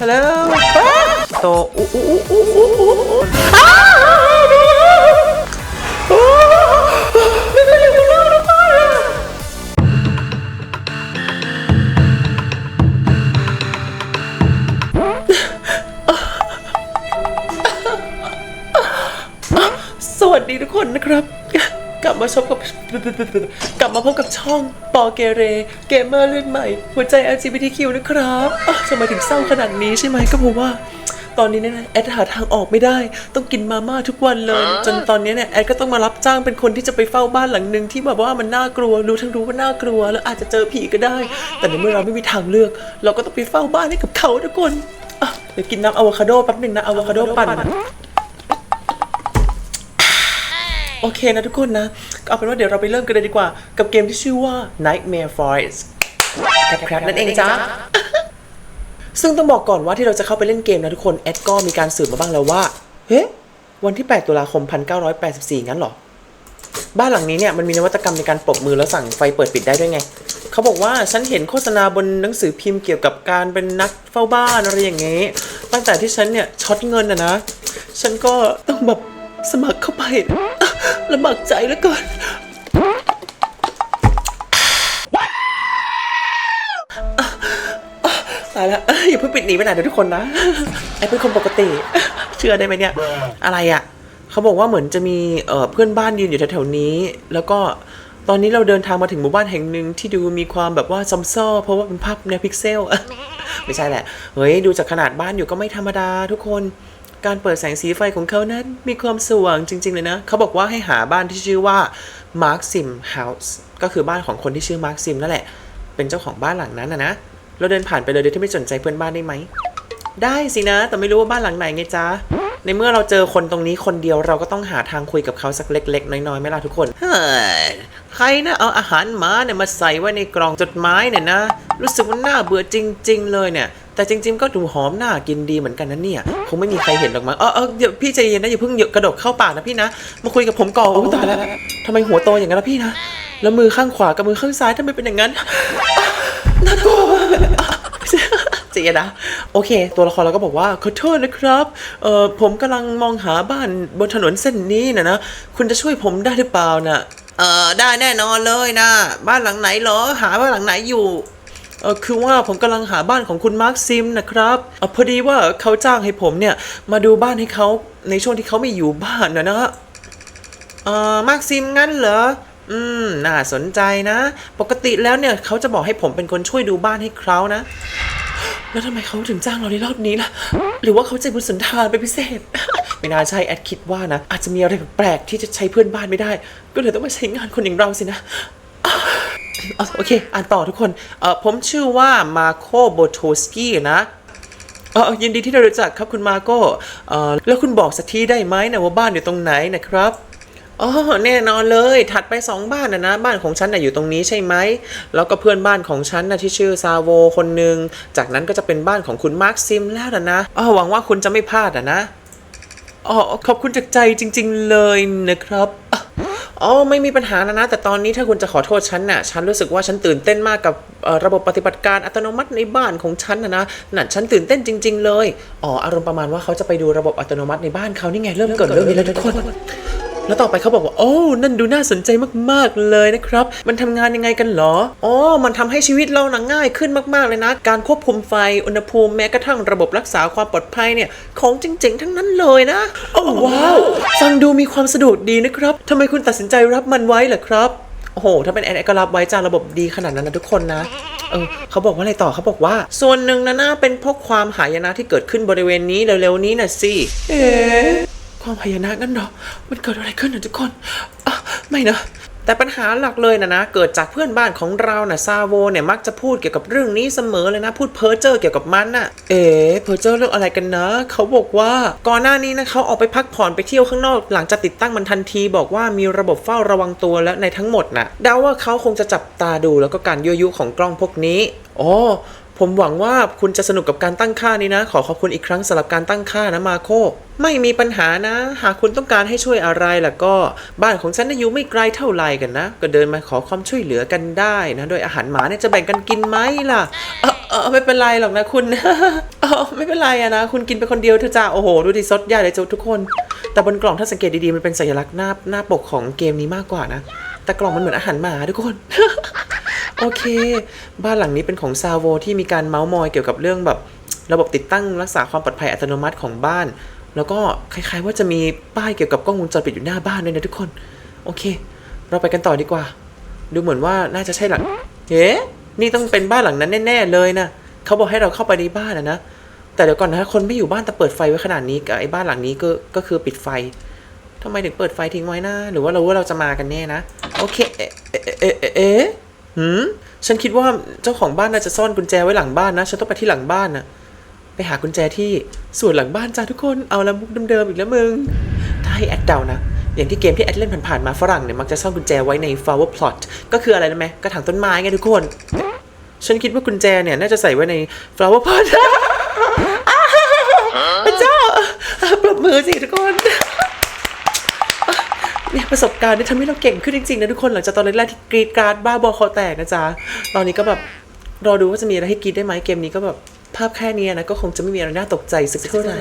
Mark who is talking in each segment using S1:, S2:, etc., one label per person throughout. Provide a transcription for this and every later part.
S1: ฮัลโหลโตอู้อู้อู้อู้อู้อู้อ้าวไม่เคยเห็นคุณลูกนะสวัสดีทุกคนนะครับ กลับมาชมกับกลับมาพบกับช่องปอเกเร เกมเมอร์เลือดใหม่ หัวใจ LGBTQ นะครับอะจะมาถึงเศร้าขนาดนี้ใช่ไหมก็เพราะว่า ตอนนี้เนี่ยนะแอดหาทางออกไม่ได้ ต้องกินมาม่าทุกวันเลย จนตอนนี้เนี่ยแอดก็ต้องมารับจ้างเป็นคนที่จะไปเฝ้าบ้านหลังหนึ่งที่แบบว่ามันน่ากลัวรู้ทั้งรู้ว่าน่ากลัว แล้วอาจจะเจอผีก็ได้ แต่ในเมื่อเราไม่มีทางเลือก เราก็ต้องไปเฝ้าบ้านให้กับเขาทุกคนอะเดี๋ยวกินน้ำอะโวคาโดแป๊บหนึงนะอะโวคาโดปั่น โอเคนะทุกคนนะก็เอาเป็นว่าเดี๋ยวเราไปเริ่มกันเลยดีกว่า กับเกมที่ชื่อว่า Nightmare Forest ครับนั่นเองจ้าซึ่งต้องบอกก่อนว่าที่เราจะเข้าไปเล่นเกมนะทุกคนแอดก็มีการสืบมาบ้างแล้วว่า เฮ้วันที่ 8 ตุลาคม 1984 งั้นเหรอ บ้านหลังนี้เนี่ยมันมีนวัตกรรมในการปลบมือแล้วสั่งไฟเปิดปิดได้ด้วยไง เขาบอกว่าฉันเห็นโฆษณาบนหนังสือพิมพ์เกี่ยวกับการเป็นนักเฝ้าบ้านอะไรอย่างเงี้ยตั้งแต่ที่ฉันเนี่ยช็อตเงินอะนะ ฉันก็ต้องแบบสมัครเข้าไปอะ ลำบากใจเหลือเกินตายแล้วอย่าเพิ่งปิดหนีไปไหนเดี๋ยวทุกคนนะไอ้เป็นคนปกติ เชื่อได้ไหมเนี่ย อะไรอะเขาบอกว่าเหมือนจะมีเพื่อนบ้านยืนอยู่แถวๆนี้ แล้วก็ตอนนี้เราเดินทางมาถึงหมู่บ้านแห่งหนึ่งที่ดูมีความแบบว่าซัมซ้อเพราะว่าเป็นภาพในพิกเซลไม่ใช่แหละ เฮ้ย ดูจากขนาดบ้านอยู่ก็ไม่ธรรมดาทุกคน การเปิดแสงสีไฟของเขานั้นมีความสว่างจริง ๆ เลยนะ เขาบอกว่าให้หาบ้านที่ชื่อว่า Mark Sim House ก็คือบ้านของคนที่ชื่อ Mark Sim นั่นแหละ เป็นเจ้าของบ้านหลังนั้นนะนะ เราเดินผ่านไปเลยโดยที่ไม่สนใจเพื่อนบ้านได้ไหม ได้สินะ แต่ไม่รู้ว่าบ้านหลังไหนไงจ๊ะ ในเมื่อเราเจอคนตรงนี้คนเดียวเราก็ต้องหาทางคุยกับเขาสักเล็ก ๆ น้อยๆไหมล่ะทุกคนเฮ้ยใครนะเอาอาหารหมาเนี่ยมาใส่ไว้ในกล่องจดหมายเนี่ยนะ รู้สึกว่าน่าเบื่อจริง ๆ เลยเนี่ย แต่จริง ๆ ก็ดูหอมน่ากินดีเหมือนกันนะเนี่ยคงไม่มีใครเห็นหรอกมั้งเออเออเดี๋ยวพี่ใจเย็นนะอย่าเพิ่งกระโดดเข้าปากนะพี่นะมาคุยกับผมก่อนโอ้ตายแล้วทำไมหัวโตอย่างนั้นล่ะพี่นะแล้วมือข้างขวากับมือข้างซ้ายทำไมเป็นอย่างนั้นน่ากลัวเจียนะโอเค ตัวละครเราก็บอกว่าขอโทษนะครับ เอ่อผมกำลังมองหาบ้านบนถนนเส้นนี้นะนะ คุณจะช่วยผมได้หรือเปล่านะเอ่อได้แน่นอนเลยนะ บ้านหลังไหนเหรอ หาบ้านหลังไหนอยู่ ออคือว่าผมกำลังหาบ้านของคุณมาร์คซิมนะครับเออพอดีว่าเขาจ้างให้ผมเนี่ยมาดูบ้านให้เขาในช่วงที่เขาไม่อยู่บ้านนะนะเออมาร์คซิมงั้นเหรออืมน่าสนใจนะ ปกติแล้วเนี่ยเขาจะบอกให้ผมเป็นคนช่วยดูบ้านให้เขานะ แล้วทำไมเขาถึงจ้างเราในรอบนี้ล่ะ หรือว่าเขาใจบุญสุนทานเป็นพิเศษ ไม่น่าใช่แอดคิดว่านะ อาจจะมีอะไรแปลกที่จะใช้เพื่อนบ้านไม่ได้ ก็เลยต้องมาใช้งานคนอย่างเราสินะ โอเค อ่านต่อทุกคนเออผมชื่อว่ามาโคโบโทสกี้นะเออยินดีที่ได้รู้จักครับคุณมาโก้เออแล้วคุณบอกสักทีได้ไหมนะว่าบ้านอยู่ตรงไหนนะครับอ๋อแน่นอนเลย ถัดไปสองบ้านนะนะ บ้านของฉันน่ะอยู่ตรงนี้ใช่ไหม แล้วก็เพื่อนบ้านของฉันนะที่ชื่อซาโวคนหนึ่ง จากนั้นก็จะเป็นบ้านของคุณมาร์คซิมแล้วนะนะอ๋อหวังว่าคุณจะไม่พลาดอะนะอ๋อขอบคุณจากใจจริง ๆ เลยนะครับ อ๋อไม่มีปัญหานะนะ แต่ตอนนี้ถ้าคุณจะขอโทษฉันน่ะฉันรู้สึกว่าฉันตื่นเต้นมากกับระบบปฏิบัติการอัตโนมัติในบ้านของฉันนะนะนั่นฉันตื่นเต้นจริง ๆ เลยอ๋ออารมณ์ประมาณว่าเขาจะไปดูระบบอัตโนมัติในบ้านเขานี่ไงเริ่มเกิดเรื่องนี้แล้วทุกคน แล้วต่อไปเขาบอกว่า โอ้ นั่นดูน่าสนใจมากๆเลยนะครับ มันทำงานยังไงกันเหรอ อ๋อ มันทำให้ชีวิตเรานะง่ายขึ้นมากๆเลยนะ การควบคุมไฟ อุณหภูมิแม้กระทั่งระบบรักษาความปลอดภัยเนี่ย ของจริง ๆ ทั้งนั้นเลยนะ โอ้ว้าว ฟังดูมีความสะดวกดีนะครับทำไมคุณตัดสินใจรับมันไว้ล่ะครับ โอ้โห ถ้าเป็นแอนก็รับไว้จ้าระบบดีขนาดนั้นนะทุกคนนะเออเขาบอกว่าอะไรต่อเขาบอกว่า ส่วนหนึ่งนะน่าเป็นเพราะความหายนะที่เกิดขึ้นบริเวณนี้เร็วๆนี้น่ะสิ เอ๊ะ ความพยานางั้นเหรอมันเกิดอะไรขึ้นนะทุกคนอะไม่นะแต่ปัญหาหลักเลยนะนะเกิดจากเพื่อนบ้านของเรานะ่ะซาโวเนี่ยมักจะพูดเกี่ยวกับเรื่องนี้เสมอเลยนะพูดเพ้อเจ้อเกี่ยวกับมันน่ะเอ๋เพ้อเจ้อเรื่องอะไรกันนะ เขาบอกว่าก่อนหน้านี้นะเขาออกไปพักผ่อนไปเที่ยวข้างนอกหลังจากติดตั้งมันทันทีบอกว่ามีระบบเฝ้าระวังตัวและในทั้งหมดน่ะเดาว่าเขาคงจะจับตาดูแล้วก็การยั่วยุของกล้องพวกนี้อ๋อ ผมหวังว่าคุณจะสนุกกับการตั้งค่านี้นะ ขอขอบคุณอีกครั้งสำหรับการตั้งค่านะมาโค ไม่มีปัญหานะ หากคุณต้องการให้ช่วยอะไรล่ะก็ บ้านของฉันน่ะอยู่ไม่ไกลเท่าไหร่กันนะ ก็เดินมาขอความช่วยเหลือกันได้นะโดยอาหารหมาเนี่ยจะแบ่งกันกินไหมล่ะเออเออไม่เป็นไรหรอกนะคุณเออไม่เป็นไรอะนะ คุณกินไปคนเดียวเธอะจ้าโอ้โหดูดิซดใหญ่เลยจ้าทุกคน แต่บนกล่องถ้าสังเกตดีๆมันเป็นสัญลักษณ์หน้าหน้าปกของเกมนี้มากกว่านะ แต่กล่องมันเหมือนอาหารหมาทุกคน โอเค บ้านหลังนี้เป็นของซาโวที่มีการเมาส์มอยเกี่ยวกับเรื่องแบบระบบติดตั้งรักษาความปลอดภัยอัตโนมัติของบ้าน แล้วก็คล้ายๆว่าจะมีป้ายเกี่ยวกับกล้องวงจรปิดอยู่หน้าบ้านด้วยนะทุกคน โอเค เราไปกันต่อดีกว่า ดูเหมือนว่าน่าจะใช่หลังเฮ้นี่ต้องเป็นบ้านหลังนั้นแน่ๆเลยนะเขาบอกให้เราเข้าไปในบ้านนะนะ แต่เดี๋ยวก่อนนะคนไม่อยู่บ้านแต่เปิดไฟไว้ขนาดนี้กับไอ้บ้านหลังนี้ก็ก็คือปิดไฟ ทำไมถึงเปิดไฟทิ้งไว้นะหรือว่าเราว่าเราจะมากันแน่นะ โอเค เอ๊ะเอ๊ะเอ๊ะเอ๊ะเอ๊หืมฉันคิดว่าเจ้าของบ้านน่าจะซ่อนกุญแจไว้หลังบ้านนะ ฉันต้องไปที่หลังบ้านนะไปหากุญแจที่ส่วนหลังบ้านจ้าทุกคน เอาละมุกเดิมๆอีกแล้วมึง ถ้าให้แอดเดานะ อย่างที่เกมที่แอดเล่นผ่านๆมาฝรั่งเนี่ยมักจะซ่อนกุญแจไว้ใน flower plot ก็คืออะไรนะไหมกระถางต้นไม้ไงทุกคน ฉันคิดว่ากุญแจเนี่ยน่าจะใส่ไว้ใน flower plot พระเจ้าปรบมือสิทุกคน เนี่ยประสบการณ์เนี่ยทำให้เราเก่งขึ้นจริงๆนะทุกคนหลังจากตอนแรกๆที่กรีดการาดบ้าบอคอแตกนะจ๊ะตอนนี้ก็แบบรอดูว่าจะมีอะไรให้กรีดได้ไหมเกมนี้ก็แบบภาพแค่นี้นะก็คงจะไม่มีอะไรน่าตกใจสักเท่าไหร่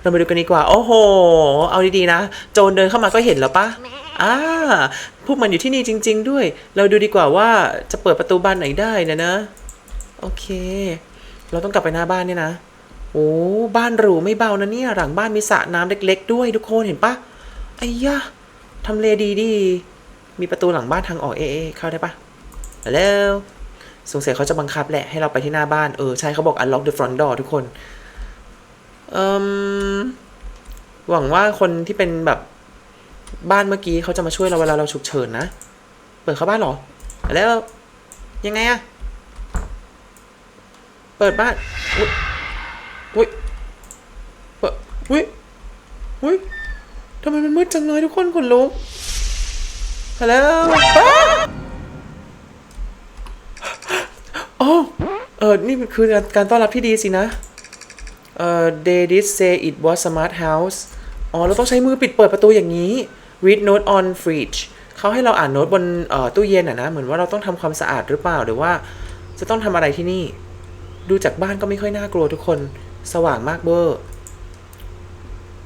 S1: เรามาดูกันดีกว่า โอ้โห เอาดีๆนะ โจรเดินเข้ามาก็เห็นแล้วปะอ่าพวกมันอยู่ที่นี่จริง ๆ ด้วย เราดูดีกว่าว่าจะเปิดประตูบ้านไหนได้นะนะ โอเค เราต้องกลับไปหน้าบ้านเนี่ยนะ โอ้ บ้านหรูไม่เบานะเนี่ย หลังบ้านมีสระน้ำเล็ก ๆ ด้วยทุกคนเห็นปะ ไอ้ยะทำเลดีดี มีประตูหลังบ้านทางออกเอเอเข้าได้ปะแล้วสงสัยเขาจะบังคับแหละให้เราไปที่หน้าบ้าน เออ ใช่เขาบอก unlock the front door ทุกคน เอ่มหวังว่าคนที่เป็นแบบบ้านเมื่อกี้เขาจะมาช่วยเราเวลาเราฉุกเฉินนะ เปิดเข้าบ้านเหรอ แล้วยังไงอะเปิดบ้าน อุ๊ยอุ๊ยเปิดอุ๊ยอุ๊ย ทำไมมันมืดจังเลยทุกคนขนลุกฮัลโหลโอ้เออนี่คือการการต้อนรับที่ดีสินะ เอ่อ they did say it was smart house อ๋อ เราต้องใช้มือปิดเปิดประตูอย่างนี้ read note on fridge เขาให้เราอ่านโน้ตบนเอ่อตู้เย็นอะนะ เหมือนว่าเราต้องทำความสะอาดหรือเปล่า หรือว่าจะต้องทำอะไรที่นี่ ดูจากบ้านก็ไม่ค่อยน่ากลัวทุกคน สว่างมากเบอร์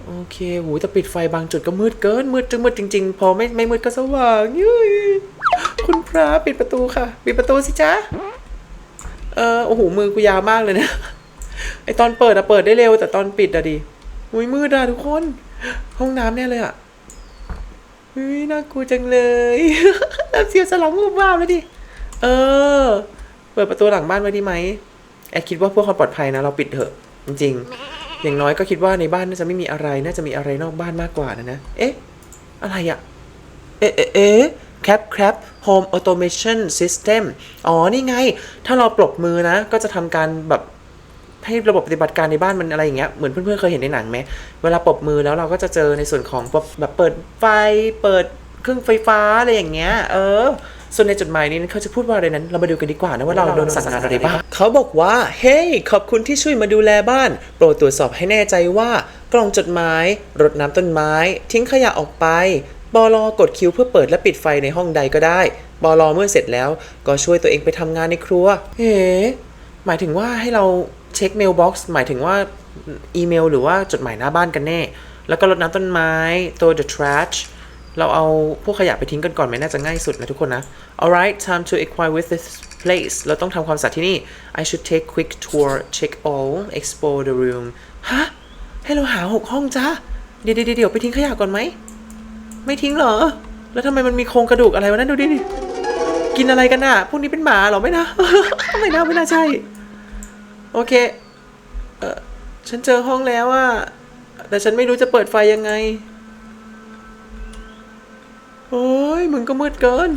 S1: โอเคหูแต่ปิดไฟบางจุดก็มืดเกิน มืดจนมืดจริง ๆ พอไม่ไม่มืดก็สว่างยุ้ยคุณพระปิดประตูค่ะ ปิดประตูสิจ๊ะ เออโอ้โหมือกูยาวมากเลยนะ ไอตอนเปิดอะเปิดได้เร็ว แต่ตอนปิดอะดิอุ้ยมืดอะทุกคน ห้องน้ำแน่เลยอะอุ้ยน่ากลัวจังเลยแล้วเสียวสลองมูบวาวเลยดิ เออ เปิดประตูหลังบ้านไว้ดีไหมแอดคิดว่าเพื่อความปลอดภัยนะ เราปิดเถอะ จริงๆ อย่างน้อยก็คิดว่าในบ้านน่าจะไม่มีอะไร น่าจะมีอะไรนอกบ้านมากกว่านะนะ เอ๊ะ อะไรอะเอ๊ะ เอ๊ะเอ๊ะ Cap Cap Home Automation System อ๋อ นี่ไง ถ้าเราปลบมือนะ ก็จะทำการแบบให้ระบบปฏิบัติการในบ้านมันอะไรอย่างเงี้ย เหมือนเพื่อนๆเคยเห็นในหนังไหม เวลาปรบมือแล้วเราก็จะเจอในส่วนของแบบแบบเปิดไฟ เปิดเครื่องไฟฟ้าอะไรอย่างเงี้ย เออ ส่วนในจดหมายนี้เขาจะพูดว่าอะไรนั้น เรามาดูกันดีกว่านะว่าเราโดนสั่งงานอะไรบ้างเขาบอกว่า เฮ้ยขอบคุณที่ช่วยมาดูแลบ้าน โปรดตรวจสอบให้แน่ใจว่า กล่องจดหมายรดน้ำต้นไม้ ทิ้งขยะออกไปบอลอกดคิวเพื่อเปิดและปิดไฟในห้องใดก็ได้บอลอเมื่อเสร็จแล้วก็ช่วยตัวเองไปทำงานในครัว เฮ้หมายถึงว่าให้เราเช็คเมลบ็อกซ์หมายถึงว่าอีเมล หรือว่าจดหมายหน้าบ้านกันแน่ แล้วก็รดน้ำต้นไม้ตัว the trash เราเอาพวกขยะไปทิ้งกันก่อนไหมน่าจะง่ายสุดนะทุกคนนะ alright time to acquire with this place เราต้องทำความสะอาดที่นี่ I should take quick tour check all explore the room ฮะ ให้เราหาหกห้องจ้าเดี๋ยวเดี๋ยวเดี๋ยวไปทิ้งขยะก่อนไหม ไม่ทิ้งเหรอ แล้วทำไมมันมีโครงกระดูกอะไรวะนั่นดูดิดิ กินอะไรกันน่ะ พวกนี้เป็นหมาเหรอ ไม่นะ ไม่น่าไม่น่าใช่ โอเค เออฉันเจอห้องแล้วอะแต่ฉันไม่รู้จะเปิดไฟยังไง โอ้ย มึงก็มืดเกิน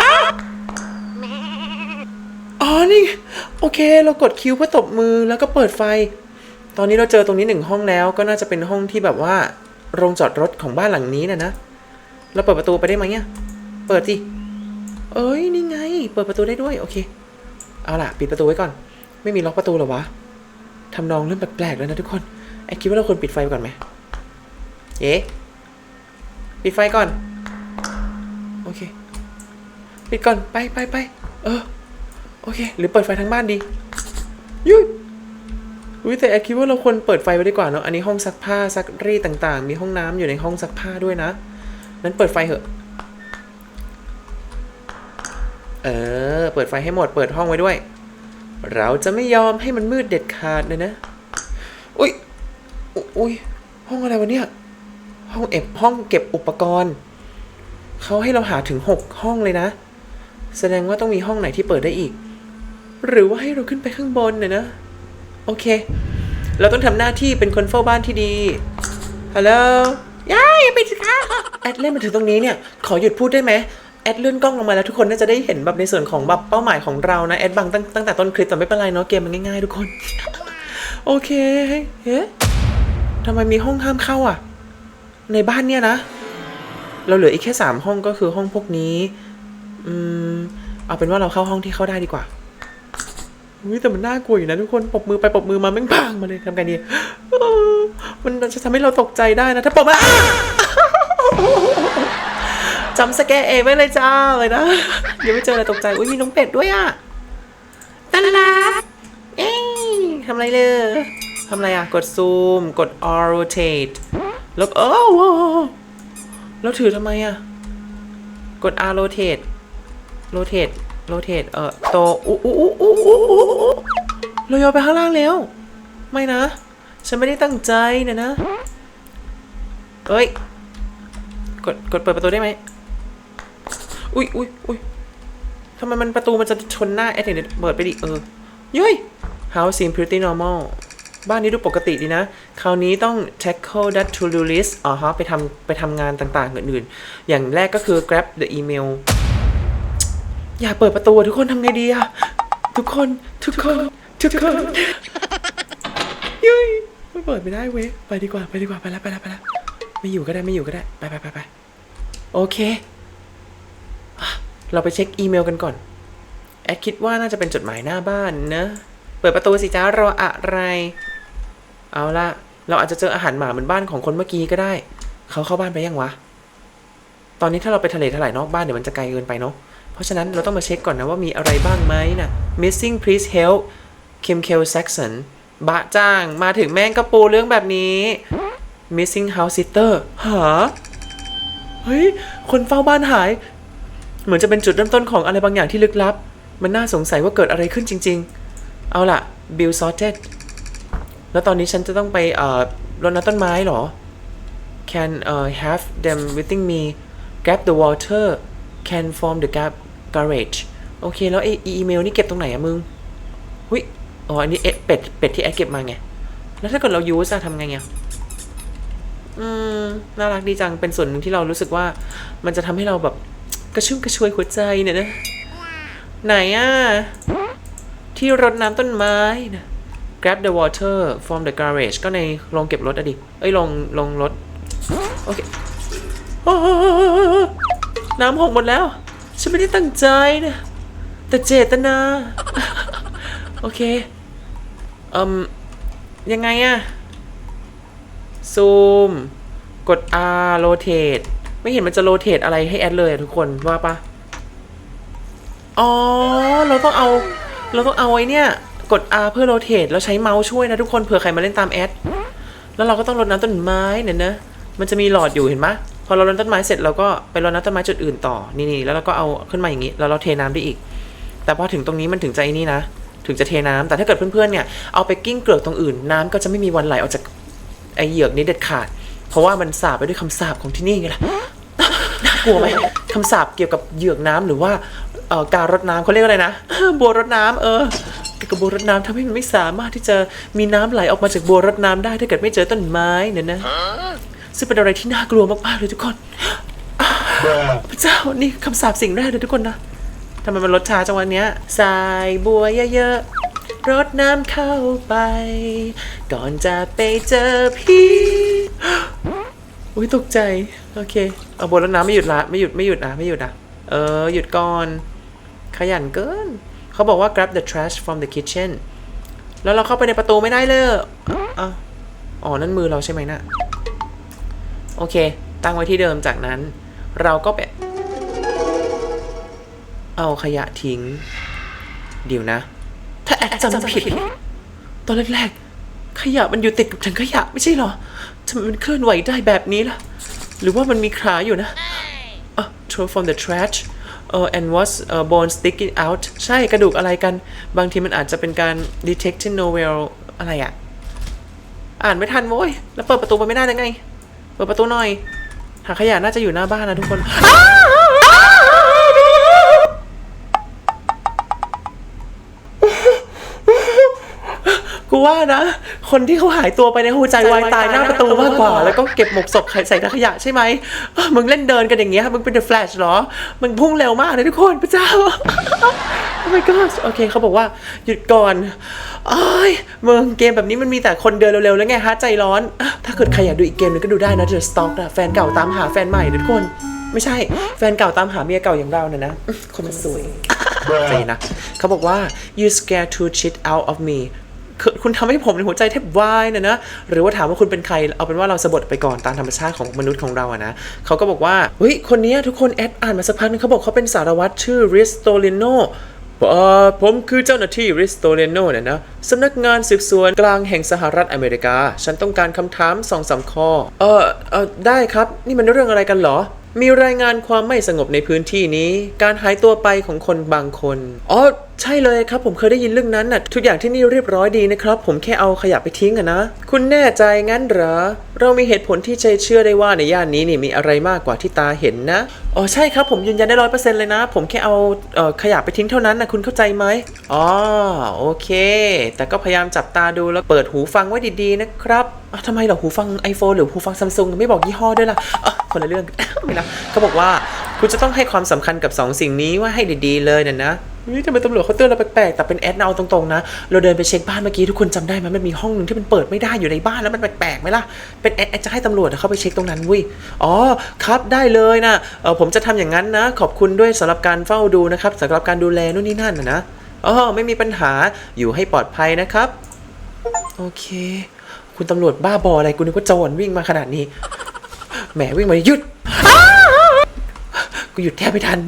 S1: อ้าอ๋อ นี่ โอเค เรากดคิวเพื่อตบมือแล้วก็เปิดไฟ ตอนนี้เราเจอตรงนี้หนึ่งห้องแล้ว ก็น่าจะเป็นห้องที่แบบว่า โรงจอดรถของบ้านหลังนี้นะนะ เราเปิดประตูไปได้ไหมเนี่ย เปิดสิ เอ้ย นี่ไง เปิดประตูได้ด้วย โอเค เอาล่ะ ปิดประตูไว้ก่อน ไม่มีล็อกประตูเหรอวะทำนองเริ่มแปลกๆแล้วนะทุกคน ไอคิดว่าเราควรปิดไฟก่อนไหมเอ๊ะ ปิดไฟก่อน โอเค ปิดก่อน ไปไปไป เออ โอเค หรือเปิดไฟทั้งบ้านดี ยุ้ยอุ้ยแต่แอดคิดว่าเราควรเปิดไฟไว้ดีกว่าเนาะ อันนี้ห้องซักผ้าซักรีดต่างๆ มีห้องน้ำอยู่ในห้องซักผ้าด้วยนะ นั้นเปิดไฟเถอะ เออ เปิดไฟให้หมด เปิดห้องไว้ด้วย เราจะไม่ยอมให้มันมืดเด็ดขาดเลยนะ อุ้ย อุอุ้ย ห้องอะไรวะเนี่ย ห้องเอบห้องเก็บอุปกรณ์ เขาให้เราหาถึงหกห้องเลยนะ แสดงว่าต้องมีห้องไหนที่เปิดได้อีก หรือว่าให้เราขึ้นไปข้างบนเนี่ยนะ โอเค เราต้องทำหน้าที่เป็นคนเฝ้าบ้านที่ดี ฮัลโหลยายไปสิคะแอดเล่นมาถึงตรงนี้เนี่ย ขอหยุดพูดได้ไหมแอดเลื่อนกล้องลงมาแล้วทุกคนน่าจะได้เห็นแบบในส่วนของแบบเป้าหมายของเรานะแอดบังตั้งตั้งแต่ต้นคลิปแต่ไม่เป็นไรเนาะเกมมันง่ายๆ ทุกคน โอเคเฮ้ทำไมมีห้องห้ามเข้าอะ ในบ้านเนี่ยนะ เราเหลืออีกแค่สามห้องก็คือห้องพวกนี้ อืม เอาเป็นว่าเราเข้าห้องที่เข้าได้ดีกว่าอุ้ยแต่มันน่ากลัวอยู่นะทุกคนปบมือไปปบมือมาแม่งพังมาเลยทำไงดีมันจะทำให้เราตกใจได้นะ ถ้าปบมาจำสแกเอไม่เลยจ้าเลยนะ เดี๋ยวไม่เจออะไรตกใจ อุ้ยมีน้องเป็ดด้วยอะตาลาเอ้ยทำอะไรเลยทำอะไรอะ กดซูม กด R rotate แล้วโอ้โหแล้วถือทำไมอะกด R rotate rotate rotate เออโตอู้อู้อู้อู้อู้อู้อู้เราโยนไปข้างล่างแล้ว ไม่นะ ฉันไม่ได้ตั้งใจนะนะเอ้ย กด กดเปิดประตูได้ไหม อุ้ยอุ้ยอุ้ยทำไมมันประตูมันจะชนหน้าแอดเนี่ยเปิดไปดิ เออ เย้ย House seem pretty normal บ้านนี้ดูปกติดีนะ คราวนี้ต้อง tackle that to do list อ๋อฮะไปทำไปทำงานต่างๆอื่นๆ อย่างแรกก็คือ grab the email อย่าเปิดประตูทุกคนทำไงดีอะทุกคนทุกคนทุกคนยุ้ยไม่เปิดไม่ได้เว้ยไปดีกว่าไปดีกว่าไปแล้วไปแล้วไปแล้วไม่อยู่ก็ได้ไม่อยู่ก็ได้ไปไปไปไปโอเค เราไปเช็คอีเมลกันก่อนแอดคิดว่าน่าจะเป็นจดหมายหน้าบ้านนะ เปิดประตูสิจ้ารออะไร เอาละเราอาจจะเจออาหารหมาเหมือนบ้านของคนเมื่อกี้ก็ได้ เขาเข้าบ้านไปยังวะ ตอนนี้ถ้าเราไปทะเลถลายนอกบ้านเดี๋ยวมันจะไกลเกินไปเนาะ เพราะฉะนั้นเราต้องมาเช็คก่อนนะว่ามีอะไรบ้างไหมนะ missing please help Kim k e l Saxon บะจ้าง มาถึงแม่งกระปูเรื่องแบบนี้ missing house sitter หา เฮ้ย คนเฝ้าบ้านหาย เหมือนจะเป็นจุดเริ่มต้นของอะไรบางอย่างที่ลึกลับ มันน่าสงสัยว่าเกิดอะไรขึ้นจริง ๆ เอาล่ะ Bill sorted แล้วตอนนี้ฉันจะต้องไปเอ่อรดน้ำต้นไม้เหรอ Can uh, have them within me grab the water can form the gap garage โอเค แล้วไออีเมลนี่เก็บตรงไหนอะมึงหุยอ๋อ อันนี้เอเป็ด เป็ดที่แอดเก็บมาไง แล้วถ้าเกิดเรา use อะทำไงอะอืม น่ารักดีจัง เป็นส่วนหนึ่งที่เรารู้สึกว่า มันจะทำให้เราแบบกระชุ่มกระชวยหัวใจเนี่ยนะ ไหนอะ ที่รดน้ำต้นไม้นะ grab the water from the garage ก็ในโรงเก็บรถอะดิ เอ้ยโรงโรงรถ โอเคโอ้น้ำหกหมดแล้ว ฉันไม่ได้ตั้งใจนะ แต่เจตนา โอเคเอืมยังไงอะซูม กด R rotate ไม่เห็นมันจะ rotate อะไรให้แอดเลยทุกคนว่าปะอ๋อ เราต้องเอา เราต้องเอาไอ้เนี่ย กด R เพื่อ rotate แล้วใช้เมาส์ช่วยนะทุกคนเผื่อใครมาเล่นตามแอด แล้วเราก็ต้องรดน้ำต้นไม้เนี่ยนะมันจะมีหลอดอยู่เห็นปะพอเรารดต้นไม้เสร็จเราก็ไปรดน้ำต้นไม้จุดอื่นต่อนี่นี่แล้วเราก็เอาขึ้นมาอย่างนี้แล้วเราเทน้ำได้อีก แต่พอถึงตรงนี้มันถึงจะไอ้นี่นะ ถึงจะเทน้ำแต่ถ้าเกิดเพื่อนๆเนี่ยเอาไปกิ้งเกลือกตรงอื่นน้ำก็จะไม่มีวันไหลออกจากไอเหยือกนี้เด็ดขาด เพราะว่ามันสาบไปด้วยคำสาบของที่นี่ไงล่ะน่ากลัวไหมคำสาบเกี่ยวกับเหยือกน้ำหรือว่า เอ่อการรดน้ำเขาเรียกอะไรนะ บัวรดน้ำเออเกี่ยวกับบัวรดน้ำทำให้มันไม่สามารถที่จะมีน้ำไหลออกมาจากบัวรดน้ำได้ถ้าเกิดไม่เจอต้นไม้เนี่ยนะซึ่งเป็นอะไรที่น่ากลัวมากๆเลยทุกคนพระเจ้านี่คำสาปสิ่งแรกเลยทุกคนนะทำไมมันลดช้าจังวันเนี้ยสายบัวเยอะๆรดน้ำเข้าไป ก่อนจะไปเจอพี่อุ้ยตกใจ โอเค เอาบัวรดน้ำไม่หยุดละไม่หยุดไม่หยุดอะไม่หยุดอะเออหยุดก่อน ขยันเกิน เขาบอกว่า grab the trash from the kitchen แล้วเราเข้าไปในประตูไม่ได้เลยอ้าวอ๋อนั่นมือเราใช่ไหมน่ะ โอเค ตั้งไว้ที่เดิมจากนั้น เราก็ไปเอาขยะทิ้ง เดี๋ยวนะ ถ้าแอดจำผิด ตอนแรกๆ ขยะมันอยู่ติดกับถังขยะไม่ใช่เหรอทำไมมันเคลื่อนไหวได้แบบนี้ล่ะ หรือว่ามันมีขาอยู่นะอะ throw from the trash uh, and was uh, bone sticking out ใช่กระดูกอะไรกัน บางทีมันอาจจะเป็นการ detective novel อะไรอะอ่านไม่ทันโว้ย แล้วเปิดประตูไปไม่ได้ได้ไง เปิดประตูหน่อยถังขยะน่าจะอยู่หน้าบ้านนะทุกคนกูว่านะ คนที่เขาหายตัวไปในยหัวใจวายตายหน้าประตูมากกว่า แล้วก็เก็บหมกศพใส่ถังขยะใช่ไหมเอ้อมึงเล่นเดินกันอย่างเงี้ยมึงเป็นเดอะแฟลชเหรอ มึงพุ่งเร็วมากเลยทุกคนพระเจ้า oh my god โอเคเขาบอกว่าหยุดก่อนอ้ายมึงเกมแบบนี้มันมีแต่คนเดินเร็วๆแล้วไงฮะใจร้อน ถ้าเกิดใครอยากดูอีกเกมหนึงก็ดูได้นะ The Stalk นะแฟนเก่าตามหาแฟนใหม่นะทุกคน ไม่ใช่แฟนเก่าตามหาเมียเก่าอย่างเราเนี่ยนะ คนมันสวยใจนะเขาบอกว่า you scare to shit out of me คุณทำให้ผมในหัวใจแทบวายนะนะหรือว่าถามว่าคุณเป็นใครเอาเป็นว่าเราสะบดไปก่อนตามธรรมชาติของมนุษย์ของเราอะนะเขาก็บอกว่าเฮ้ยคนนี้ทุกคนแอดอ่านมาสักพักนึงเขาบอกเขาเป็นสารวัตรชื่อริสโตลิโนเอ่อผมคือเจ้าหน้าที่ริสโตเลโนเนี่ยนะสำนักงานสืบสวนกลางแห่งสหรัฐอเมริกา ฉันต้องการคำถามสองสามข้อ เออเออได้ครับ นี่มันเรื่องอะไรกันหรอ มีรายงานความไม่สงบในพื้นที่นี้ การหายตัวไปของคนบางคน อ๋อ ใช่เลยครับผมเคยได้ยินเรื่องนั้นน่ะ ทุกอย่างที่นี่เรียบร้อยดีนะครับ ผมแค่เอาขยะไปทิ้งอะนะ คุณแน่ใจงั้นเหรอ เรามีเหตุผลที่ใจเชื่อได้ว่าในย่านนี้นี่มีอะไรมากกว่าที่ตาเห็นนะ อ๋อใช่ครับผมยืนยันได้ร้อยเปอร์เซ็นต์เลยนะ ผมแค่เอาเออขยะไปทิ้งเท่านั้นนะคุณเข้าใจไหมอ๋อโอเค แต่ก็พยายามจับตาดูแล้วเปิดหูฟังไว้ดีๆนะครับอะทำไมเหรอหูฟัง iPhone หรือหูฟังซัมซุงไม่บอกยี่ห้อด้วยล่ะอะคนละเรื่อง ไม่นะเขาบอกว่าคุณจะต้องให้ความสำคัญกับสองสิ่งนี้ว่าให้ดีๆเลยนะนะ นี่ทำไมตำรวจเขาเตือนเราแปลกๆแต่เป็นแอดนะเอาตรงๆนะ เราเดินไปเช็คบ้านเมื่อกี้ทุกคนจำได้ไหมมันมีห้องหนึ่งที่มันเปิดไม่ได้อยู่ในบ้านแล้วมันแปลกๆไหมล่ะ เป็นแอดจะให้ตำรวจเข้าไปเช็คตรงนั้นเวุ้ย อ๋อครับได้เลยนะเออผมจะทำอย่างนั้นนะ ขอบคุณด้วยสำหรับการเฝ้าดูนะครับสำหรับการดูแลนู่นนี่นั่นนะนะอ๋อไม่มีปัญหาอยู่ให้ปลอดภัยนะครับ โอเค คุณตำรวจบ้าบออะไรกูนึกว่าโจรวิ่งมาขนาดนี้ แหมวิ่งมาหยุดกูหยุดแทบไม่ทัน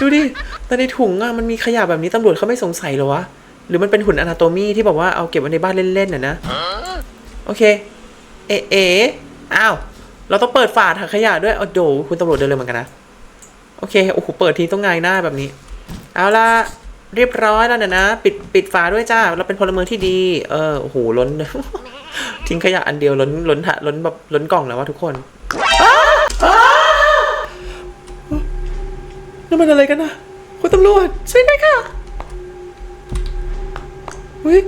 S1: ดูดิ แต่ในถุงอะมันมีขยะแบบนี้ตำรวจเขาไม่สงสัยเหรอวะ หรือมันเป็นหุ่นอนาโตมีที่บอกว่าเอาเก็บไว้ในบ้านเล่นๆน่ะนะ โอเค เอเออ้าว เราต้องเปิดฝาถังขยะด้วยเอาโดคุณตำรวจเดินเร็วเหมือนกันนะ โอเค โอ้โห เปิดทีต้องไงายหน้าแบบนี้ เอาละเรียบร้อยแล้วเนี่ยนะ ปิดปิดฝาด้วยจ้า เราเป็นพลเมืองที่ดี เออ โอ้โห ล้น ทิ้งขยะอันเดียวล้น ล้นถะล้นแบบ ล้นกล่องแล้ววะทุกคนนั่นมันอะไรกันนะ คุณตำรวจช่วยด้วยค่ะเฮ้ย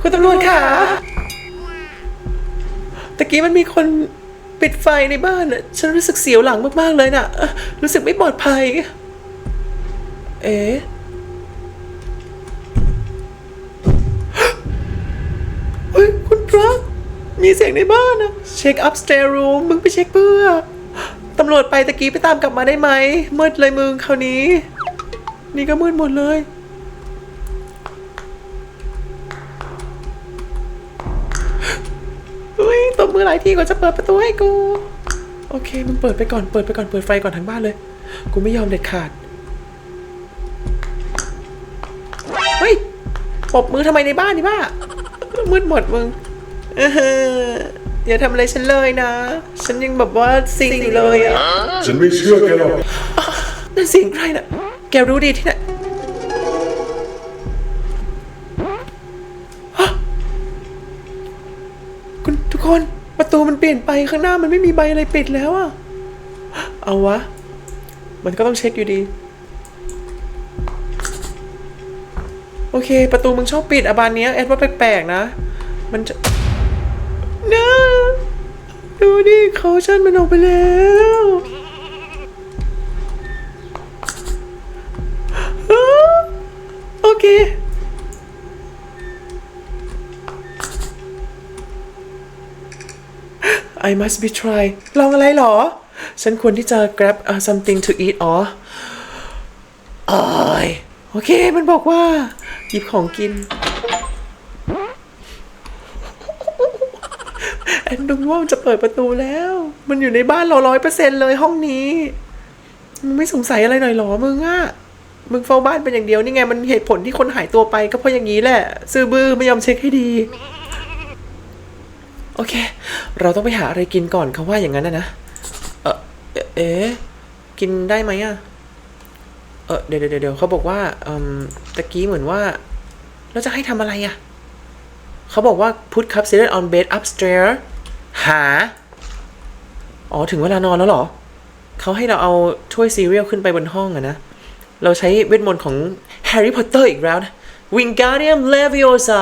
S1: คุณตำรวจค่ะตะกี้มันมีคนปิดไฟในบ้านน่ะ ฉันรู้สึกเสียวหลังมาก ๆ เลยน่ะเอ่อรู้สึกไม่ปลอดภัย เอ๊ะเฮ้ย คุณพระมีเสียงในบ้านนะเช็ค upstairs room มึงไปเช็คเพื่อตำรวจไปตะกี้ไปตามกลับมาได้ไหมมืดเลยมึงคราวนี้ นี่ก็มืดหมดเลย เฮ้ยตบมือหลายทีก่อนจะเปิดประตูให้กู โอเคมึงเปิดไปก่อน เปิดไปก่อน เปิดไฟก่อนทั้งบ้านเลย กูไม่ยอมเด็ดขาด เฮ้ยปรบมือทำไมในบ้านนี่บ้า มืดหมดมึงเอออย่าทำอะไรฉันเลยนะ ฉันยังแบบว่าซิงอยู่เลยอะ
S2: ฉันไม่เชื่อแกหรอก
S1: นั่นเสียงใครน่ะ แกรู้ดีที่ไหนฮะคุณทุกคนประตูมันเปลี่ยนไปข้างหน้ามันไม่มีใบอะไรปิดแล้วอะเอาวะ มันก็ต้องเช็คอยู่ดี โอเค ประตูมึงชอบปิดอะบานเนี้ยแอดว่าแปลกๆนะ มันจะนะดูดิเขาชันมันออกไปแล้ว เค I must be try ลองอะไรเหรอ ฉันควรที่จะ grab uh, something to eat อ๋อออยโอเค มันบอกว่า หยิบของกิน แอนดูว่ามันจะเปิดประตูแล้ว มันอยู่ในบ้านเราร้อยเปอร์เซ็นเลยห้องนี้ มึงไม่สงสัยอะไรหน่อยหรอมึงอะ มึงเฝ้าบ้านเป็นอย่างเดียวนี่ไงมันเหตุผลที่คนหายตัวไปก็เพราะอย่างนี้แหละ ซื้อบื้อไม่ยอมเช็คให้ดี โอเค เราต้องไปหาอะไรกินก่อนเขาว่าอย่างนั้นนะนะเออเอ๊ะกินได้ไหมอะเออเดี๋ยวเดี๋ยวเดี๋ยวเขาบอกว่าอืมตะกี้เหมือนว่าเราจะให้ทำอะไรอะเขาบอกว่า put cup cereal on bed upstairs หา อ๋อ ถึงเวลานอนแล้วเหรอ เขาให้เราเอาถ้วยซีเรียลขึ้นไปบนห้องอะนะ เราใช้เวทมนต์ของแฮร์รี่พอตเตอร์อีกแล้วนะ Wingardium Leviosa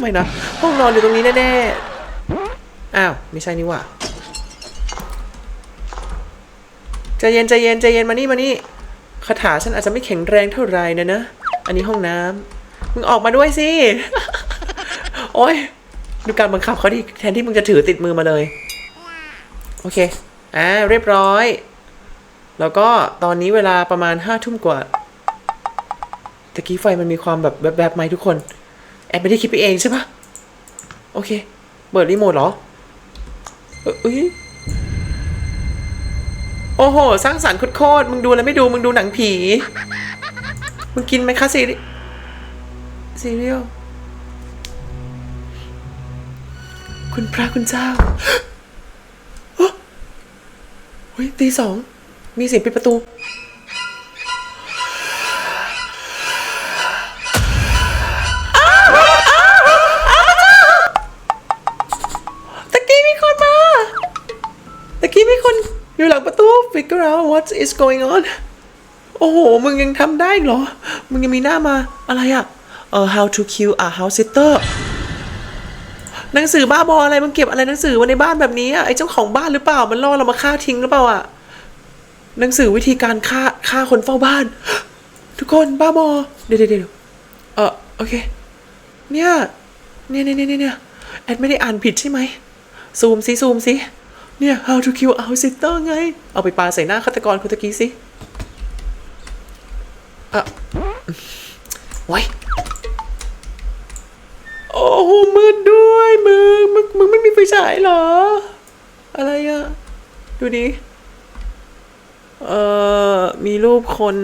S1: ไม่นะ ห้องนอนอยู่ตรงนี้แน่ๆ อ้าว ไม่ใช่นี่ว่าใจเย็นใจเย็นใจเย็นมานี่มานี่คาถาฉันอาจจะไม่แข็งแรงเท่าไหร่นะนะ อันนี้ห้องน้ำมึงออกมาด้วยสิ โอ้ยดูการบังคับเขาดิแทนที่มึงจะถือติดมือมาเลย โอเค อ่า เรียบร้อย แล้วก็ตอนนี้เวลาประมาณห้าทุ่มกว่าตะกี้ไฟมันมีความแบบแบบแบบไหมทุกคน แอบไม่ได้คิดไปเองใช่ปะโอเค เปิดรีโมทเหรอเอ้ยโอ้โห สร้างสรรค์โคตรมึงดูแล้วไม่ดู มึงดูหนังผี มึงกินไหมคะซีรีซีเรียลคุณพระคุณเจ้าเฮ้ยตีสอง มีเสียงปิดประตู ตะกี้มีคนมา ตะกี้มีคนอยู่หลังประตู figure out what is going on โอ้โห มึงยังทำได้เหรอ มึงยังมีหน้ามาอะไรอะเออ how to kill a house sitter หนังสือบ้าบออะไร มึงเก็บอะไรหนังสือไว้ในบ้านแบบนี้อะไอ้เจ้าของบ้านหรือเปล่า มันล่อเรามาฆ่าทิ้งหรือเปล่าอะ หนังสือวิธีการฆ่าฆ่าคนเฝ้าบ้าน ทุกคนบ้าบอเดี๋ยวเดี๋ยวเดี๋ยวเออโอเค เนี่ยเนี่ยเนี่ยเนี่ยเนี่ยแอดไม่ได้อ่านผิดใช่ไหมซูมสิซูมสิเนี่ย how to kill a house sitter ไง เอาไปปาใส่หน้าฆาตกรคนตะกี้สิอะไว้โอ้โหมืดด้วยมึงมึงมึงไม่มีไฟฉายเหรอ อะไรอะดูดิ เออมีรูปคน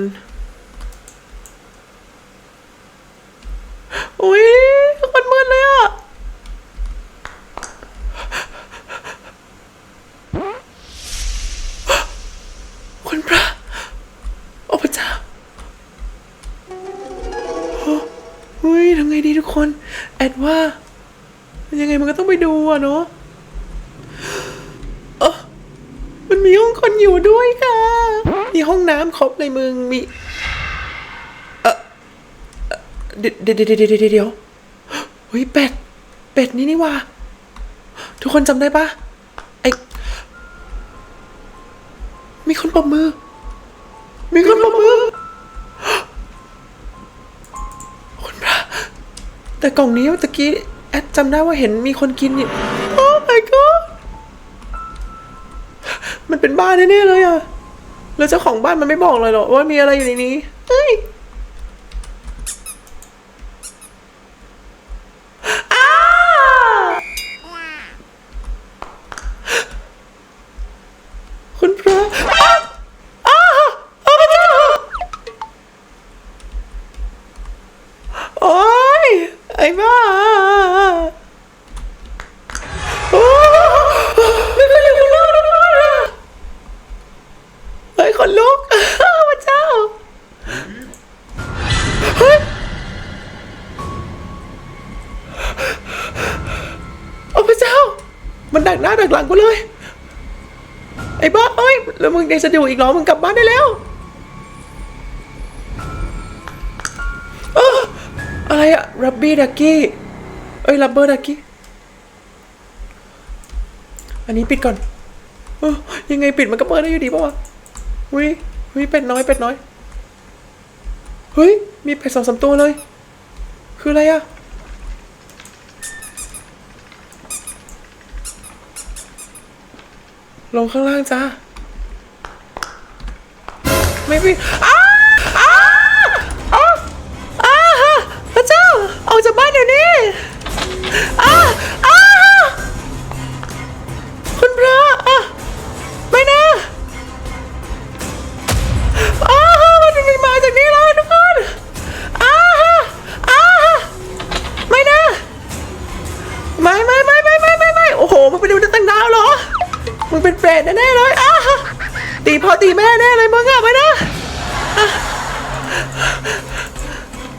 S1: ครบเลยมึงมี เออเดี๋ยวเดี๋ยวเดี๋ยวเดี๋ยวเฮ้ยเป็ด เป็ดนี่นี่ว่าทุกคนจำได้ปะไอมีคนปรบมือ มีคนปรบมือคุณพระแต่กล่องนี้ตะกี้แอดจำได้ว่าเห็นมีคนกินนี่โอ้ my god มันเป็นบ้าแน่ๆเลยอะ แล้วเจ้าของบ้านมันไม่บอกเลยเหรอว่ามีอะไรอยู่ในนี้ ยแล้วมึงยังจะอยู่อีกเหรอมึงกลับบ้านได้แล้วเอออะไรอะรับบี้ดักกี้เอ้ยรับเบอร์ดักกี้อันนี้ปิดก่อนออยังไงปิดมันก็เปิดได้อยู่ดีป่าวะเฮ้ยเฮ้ยเป็ดน้อยเป็ดน้อยเฮ้ยมีเป็ดสองสามตัวเลย คืออะไรอะลงข้างล่างจ้า ไม่มีอ้าอ้าอ้าอ้าพระเจ้าออกจากบ้านเดี๋ยวนี้อ้าอ้าคุณพระอะไม่นะอ้ามันมันมาจากนี่แล้ทุกคนอ้าอ้าไม่นะไม่ไม่ไม่ไม่ไม่ไม่ไม่โอ้โหมันเป็นดวงดาวเหรอมึงเป็นเปรตแน่เลยอ้า ตีพ่อตีแม่แน่เลยมึงอะไปนะ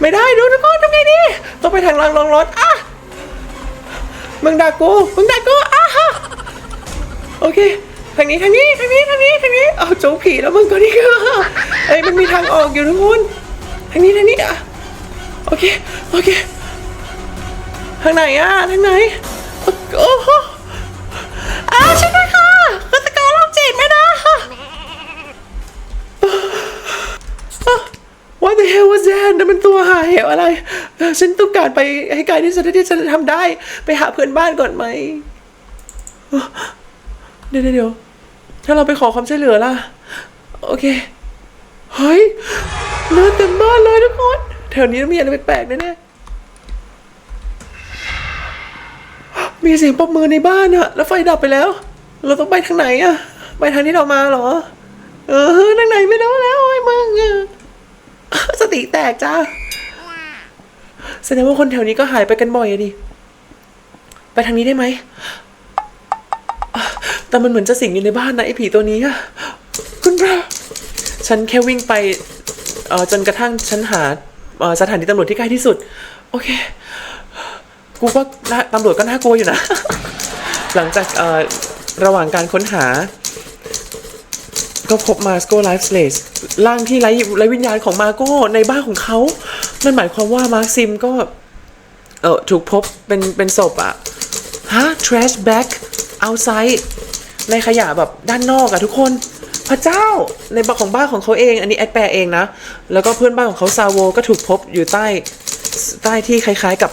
S1: ไม่ได้ดูทุกคนทำไงดีต้องไปทางรางลงรถอะมึงด่ากูมึงด่ากูอะโอเคทางนี้ทางนี้ทางนี้ทางนี้ทางนี้เอาโจกผีแล้วมึงก็นี่ก็เอ้มันมีทางออกอยู่ทุกคนทางนี้ทางนี้อะโอเคโอเคทางไหนอะทางไหนโอ้โหอ้าช่วย What the hell was that นั่นมันตัวหาเหวอะไร ฉันต้องการไปให้ไกลที่สุดที่ฉันจะทำได้ ไปหาเพื่อนบ้านก่อนไหม เดี๋ยวเดี๋ยวถ้าเราไปขอความช่วยเหลือล่ะ โอเค เฮ้ยเลือดเต็มบ้านเลยทุกคนแถวนี้ต้องมีอะไรแปลกๆแน่ๆมีเสียงปรบมือในบ้านอะแล้วไฟดับไปแล้ว เราต้องไปทางไหนอะไปทางที่เรามาเหรอ เออทางไหนไม่รู้แล้วไอ้มึงอะ สติแตกจ้าแสดงว่าคนแถวนี้ก็หายไปกันบ่อยอะดิ ไปทางนี้ได้ไหม แต่มันเหมือนจะสิงอยู่ในบ้านนะไอ้ผีตัวนี้อะคุณพระฉันแค่วิ่งไปเออจนกระทั่งฉันหาสถานีตำรวจที่ใกล้ที่สุด โอเค กูก็น่าตำรวจก็น่ากลัวอยู่นะ หลังจากระหว่างการค้นหา ก็พบมาสโกไลฟ์สเลสร่างที่ไร้ไร้วิญญาณของมาโก้ในบ้านของเขานั่นหมายความว่ามาร์คซิมก็ เออถูกพบเป็นเป็นศพอะฮะ trash bag outside ในขยะแบบด้านนอกอะทุกคน พระเจ้าในบ้านของบ้านของเขาเอง อันนี้แอดแปลเองนะ แล้วก็เพื่อนบ้านของเขาซาโวก็ถูกพบอยู่ใต้ใต้ที่คล้ายๆกับ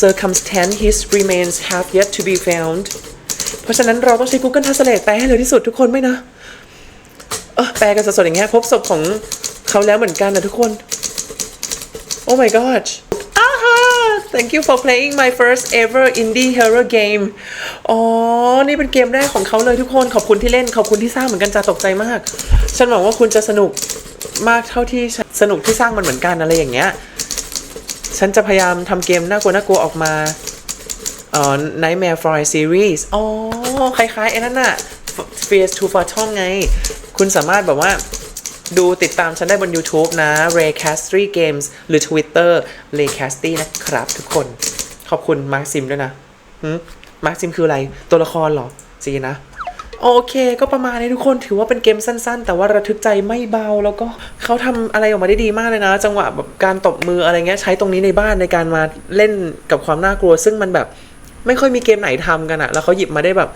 S1: circumstance his remains have yet to be found เพราะฉะนั้นเราต้องใช้ Google Translate แปลให้เร็วที่สุดทุกคนไหมนะ เออแปลกันสดๆอย่างเงี้ยพบศพของเขาแล้วเหมือนกันนะทุกคน Oh my gosh อ่าฮะ Thank you for playing my first ever indie horror game อ๋อ นี่เป็นเกมแรกของเขาเลยทุกคน ขอบคุณที่เล่น ขอบคุณที่สร้างเหมือนกันจะตกใจมาก ฉันหวังว่าคุณจะสนุกมากเท่าที่ฉันสนุกที่สร้างมันเหมือนกันอะไรอย่างเงี้ย ฉันจะพยายามทำเกมน่ากลัวน่ากลัวออกมาเอ่อ Nightmare Fly Series อ๋อ คล้ายๆไอ้นั่นน่ะ Fears to Phantom ไง คุณสามารถแบบว่าดูติดตามฉันได้บน YouTube นะ Raycastry Games หรือ Twitter Raycasty นะครับทุกคน ขอบคุณมาร์คซิมด้วยนะมาร์คซิมคืออะไรตัวละครเหรอสินะ โอเค ก็ประมาณนี้ทุกคนถือว่าเป็นเกมสั้น ๆ แต่ว่าระทึกใจไม่เบาแล้วก็เขาทำอะไรออกมาได้ดีมากเลยนะ จังหวะแบบการตบมืออะไรเงี้ยใช้ตรงนี้ในบ้านในการมาเล่นกับความน่ากลัว ซึ่งมันแบบไม่ค่อยมีเกมไหนทำกันอะแล้วเขาหยิบมาได้แบบ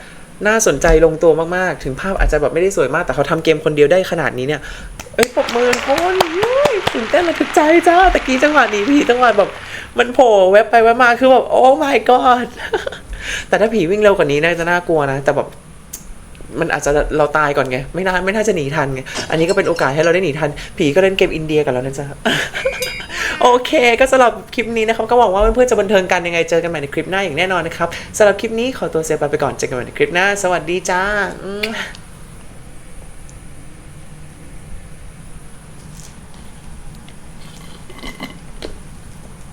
S1: น่าสนใจลงตัวมากๆ ถึงภาพอาจจะแบบไม่ได้สวยมาก แต่เขาทำเกมคนเดียวได้ขนาดนี้เนี่ย เอ้ยปกมือคนยุ้ยตื่นเต้นระทึกใจจ้าตะกี้จังหวะนี้ผีจังหวะแบบมันโผล่แวบไปแวบมาคือแบบโอ้ my god แต่ถ้าผีวิ่งเร็วกว่านี้น่าจะน่ากลัวนะ แต่แบบ มันอาจจะเราตายก่อนไง ไม่น่าไม่น่าจะหนีทันไง อันนี้ก็เป็นโอกาสให้เราได้หนีทัน ผีก็เล่นเกมอินเดียกับเราเนะจ๊ะโอเค ก็สำหรับคลิปนี้นะครับ ก็หวังว่าเพื่อนๆจะบันเทิงกันยังไงเจอกันใหม่ในคลิปหน้าอย่างแน่นอนนะครับสำหรับคลิปนี้ขอตัวเซฟไปไปก่อนเจอกันใหม่ในคลิปหน้า สวัสดีจ้า